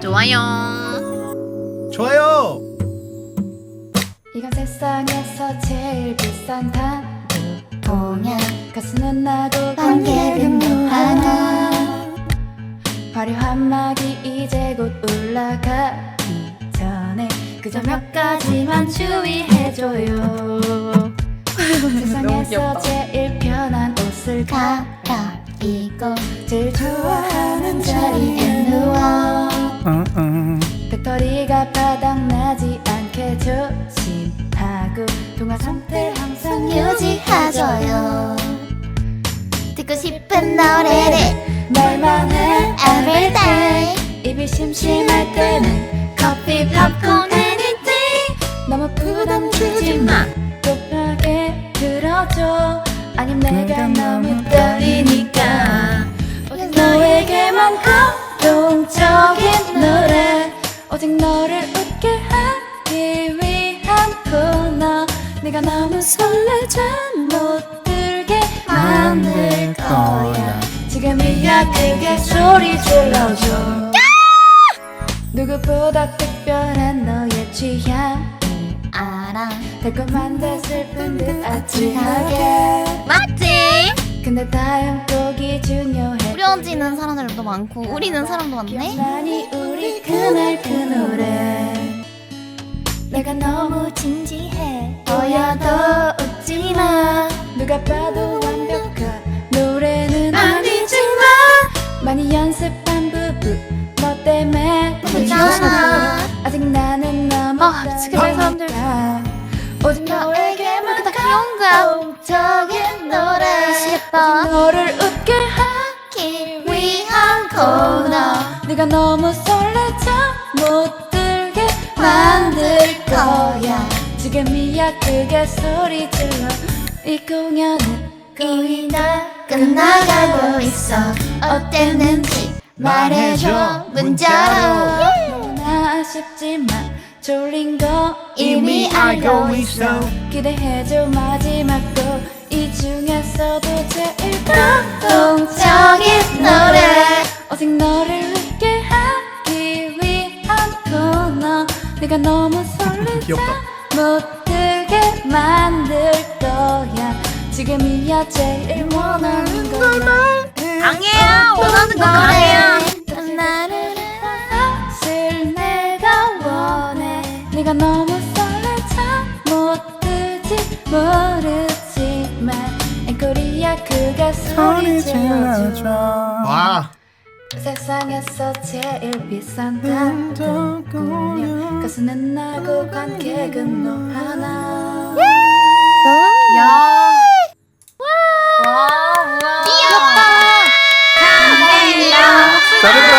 좋아요. 좋아요. 이건 세상에서 제일 비싼 단도 공연 가수는 나고 관객은 너 하나 화려한 막이 이제 곧 올라가기 전에 그저 몇 가지만 주의해줘요 세상에서 제일 편한 옷을 갈 아입고 제일 좋아하는 자리에 누워. 배터리가 바닥나지 않게 조심하고 통화 상태 항상 유지하줘요. 듣고 싶은 노래를 말만 해. Everyday 입이 심심할 때는 커피 팝콘 anything. 너무 부담 주지 마. 급하게 들어줘. 아님 내가 너무 떨리니까 너에게만 감동적인 노래. 오직 너를 웃게 하기 위한 코너. 네가 너무 설레져 못 들게 만들 거야. 지금이야 크게 소리 질러줘. 누구보다 특별한 너의 취향을 알아. 달콤한 듯 슬픈 듯 아찔하게. 맞지? 근데 다음 곡이 중요해 우려지는 사람들도 많고 우리는 사람도 많네 기억나니 우리 그날 그 노래 내가 너무 진지해 보여 도 웃지마 누가 봐도 완벽한 노래는 아니지만 많이 연습한 부분 너 때문에 괜찮아. 아직 나는 너무 아, 미치겠네, 사람들. 오직 너에게만 이렇게 다 귀여운 거야. 감동적인 노래 미치겠다. 오직 너를 웃게 코너 네가 너무 설레져 못 들게 만들 거야. 지금이야 크게 소리 질러. 이 공연은 거의 다 끝나가고 있어. 어땠는지 말해줘. 문자로. 너무나 아쉽지만 졸린 거 이미 알고 있어. 기대해줘 마지막 곡이 중에서도 제일 감동적인 노래. 오직 너를 내가 너무 설레서. 못 들게 만들 거야 지금이야 제일 원하는 것만 강해요. 원하는 거 강해요. 나를 사실 내가 원해 네가 너무 설레서 못 들지 모르지만 앵콜이야 그가 소리 질러줘 와. 세상에서 제일 비싼 단독 공연 가수는 나고 관객은 너 하나 야. 와, 우와. 귀엽다 잘했다.